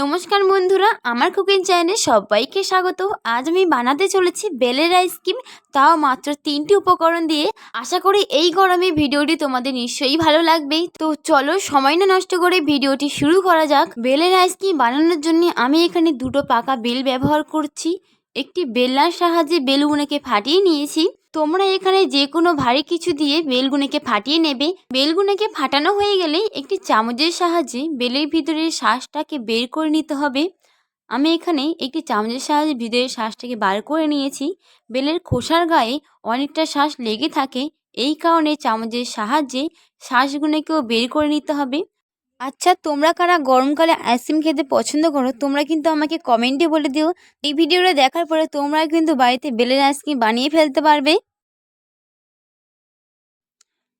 নমস্কার বন্ধুরা, আমার কুকিং চ্যানেলে সবাইকে স্বাগত। আজ আমি বানাতে চলেছি বেলের আইসক্রিম তাও মাত্র তিনটি উপকরণ দিয়ে। আশা করি এই গরমে ভিডিওটি তোমাদের নিশ্চয়ই ভালো লাগবে তো চলো সময় না নষ্ট করে ভিডিওটি শুরু করা যাক। বেলের আইসক্রিম বানানোর জন্য আমি এখানে দুটো পাকা বেল ব্যবহার করছি। একটি বেলনার সাহায্যে বেলগুলোকে ফাটিয়ে নিয়েছি। তোমরা এখানে যে কোনো ভারী কিছু দিয়ে বেলগুনেকে ফাটিয়ে নেবে। বেলগুলোকে ফাটানো হয়ে গেলে একটি চামচের সাহায্যে বেলের ভিতরের শ্বাসটাকে বের করে নিতে হবে। আমি এখানে একটি চামচের সাহায্যে ভিতরের শ্বাসটাকে বার করে নিয়েছি। বেলের খোসার গায়ে অনেকটা শ্বাস লেগে থাকে। এই কারণে চামচের সাহায্যে শ্বাসগুলোকেও বের করে নিতে হবে। আচ্ছা তোমরা কারা গরমকালে আইসক্রিম খেতে পছন্দ করো, তোমরা কিন্তু আমাকে কমেন্টে বলে দিও। এই ভিডিওটা দেখার পরে তোমরা কিন্তু বাড়িতে বেলের আইসক্রিম বানিয়ে ফেলতে পারবে।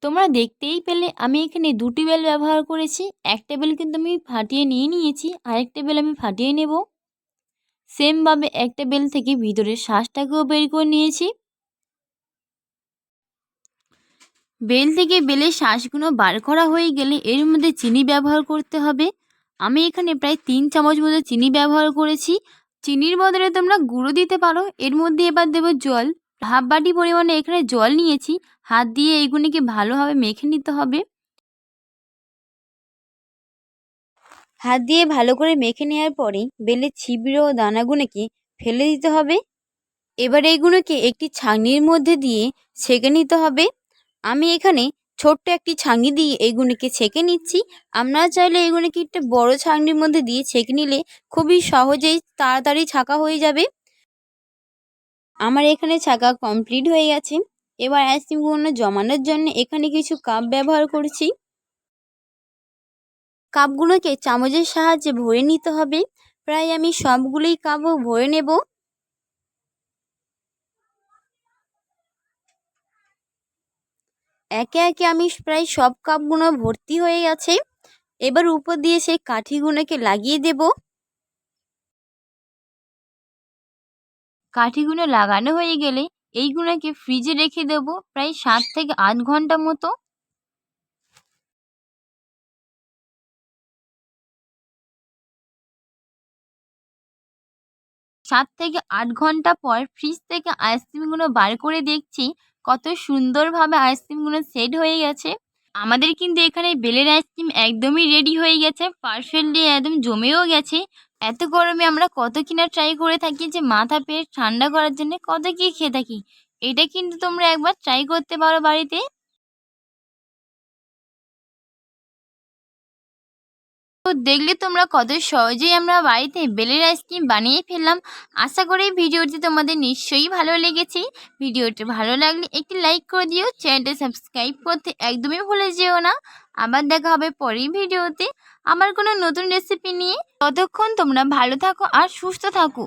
তোমরা দেখতেই পেলে, আমি এখানে দুটি বেল ব্যবহার করেছি। একটা বেল কিন্তু আমি ফাটিয়ে নিয়ে নিয়েছি, আরেকটা বেল আমি ফাটিয়ে নেব। সেমভাবে একটা বেল থেকে ভিতরের শ্বাসটাকেও বের করে নিয়েছি। বেল থেকে বেলের শ্বাসগুলো বার করা হয়ে গেলে এর মধ্যে চিনি ব্যবহার করতে হবে। আমি এখানে প্রায় তিন চামচ মতো চিনি ব্যবহার করেছি। চিনির বদলে তোমরা গুঁড়ো দিতে পারো। এর মধ্যে এবার দেবো জল। হাফ বাটি পরিমাণে এখানে জল নিয়েছি। হাত দিয়ে এইগুলিকে ভালোভাবে মেখে নিতে হবে। হাত দিয়ে ভালো করে মেখে নেওয়ার পরে বেলের ছিবড়ে ও দানাগুলোকে ফেলে দিতে হবে। এবার এইগুলোকে একটি ছাঁকনির মধ্যে দিয়ে ছেঁকে নিতে হবে। আমি এখানে ছোট্ট একটি ছাঁকনি দিয়ে এইগুলোকে ছেঁকে নিচ্ছি। আপনারা চাইলে এইগুলোকে একটা বড় ছাঁকনির মধ্যে দিয়ে ছেঁকে নিলে খুবই সহজেই তাড়াতাড়ি ছাঁকা হয়ে যাবে। আমার এখানে ছাঁকা কমপ্লিট হয়ে গেছে। এবার আইসক্রিমগুলো জমানোর জন্য এখানে কিছু কাপ ব্যবহার করছি। কাপগুলোকে চামচের সাহায্যে ভরে নিতে হবে। প্রায় আমি সবগুলোই কাপও ভরে নেব। একে একে আমি প্রায় সব কাপগুলো ভর্তি হয়ে গেছে। এবার উপর দিয়ে সেই কাঠিগুলোকে লাগিয়ে দেব। কাঠিগুলো লাগানো হয়ে গেলে এইগুলোকে ফ্রিজে রেখে দেবো প্রায় সাত থেকে আট ঘণ্টা মতো। সাত থেকে আট ঘণ্টা পর ফ্রিজ থেকে আইসক্রিমগুলো বার করে দেখছি কত সুন্দরভাবে আইসক্রিমগুলো সেট হয়ে গেছে। আমাদের কিন্তু এখানে বেলের আইসক্রিম একদমই রেডি হয়ে গেছে। পারফেক্টলি একদম জমেও গেছে। এত গরমে আমরা কত কিনা ট্রাই করে থাকি যে মাথা পেয়ে ঠান্ডা করার জন্য কত কী খেয়ে থাকি। এটা কিন্তু তোমরা একবার ট্রাই করতে পারো বাড়িতে। তো দেখলে তোমরা কত সহজেই আমরা বাড়িতে বেলের আইসক্রিম বানিয়ে ফেললাম। আশা করি ভিডিওটি তোমাদের নিশ্চয়ই ভালো লেগেছে। ভিডিওটি ভালো লাগলে একটি লাইক করে দিও। চ্যানেলটা সাবস্ক্রাইব করতে একদমই ভুলে যেও না। আবার দেখা হবে পরের ভিডিওতে। আমার কোনো নতুন রেসিপি নিয়ে। ততক্ষণ তোমরা ভালো থাকো আর সুস্থ থাকো।